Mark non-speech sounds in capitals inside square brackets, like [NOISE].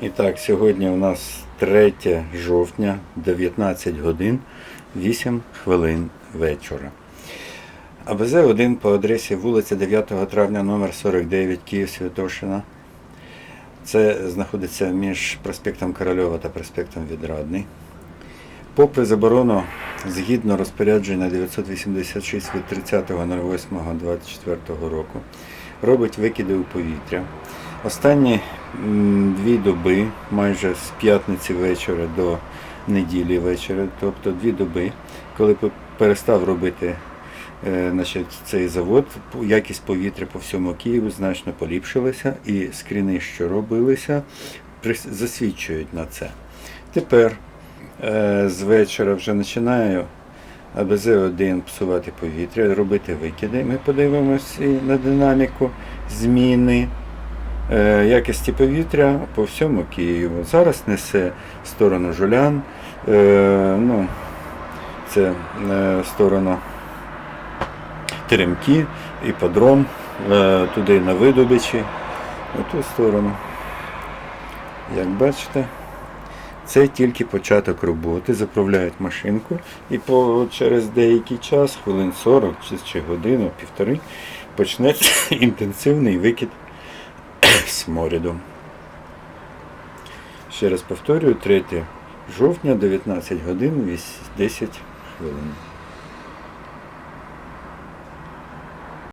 І так, сьогодні у нас 3 жовтня, 19 годин, 8 хвилин вечора. АБЗ 1 по адресі вулиця 9 травня номер 49 Київ Святошина. Це знаходиться між проспектом Корольова та проспектом Відрадний. Попри заборону, згідно розпорядження 986 від 30.08.24 року, робить викиди у повітря. Останні дві доби, майже з п'ятниці вечора до неділі вечора, тобто дві доби, коли перестав робити е, значить, цей завод, якість повітря по всьому Києву значно поліпшилася, і скріни, що робилися, засвідчують на це. Тепер е, з вечора вже починаю АБЗ-1 псувати повітря, робити викиди. Ми подивимося на динаміку зміни якості повітря по всьому Києву. Зараз несе в сторону Жулян, е, ну, це е, в сторону Теремки, іподром, е, туди на Видобичі, в ту сторону. Як бачите, це тільки початок роботи, заправляють машинку і по, через деякий час, хвилин 40 чи, чи годину, півтори, почнеться [LAUGHS] інтенсивний викид сморіду. Ще раз повторюю, 3 жовтня, 19 годин, 10 хвилин.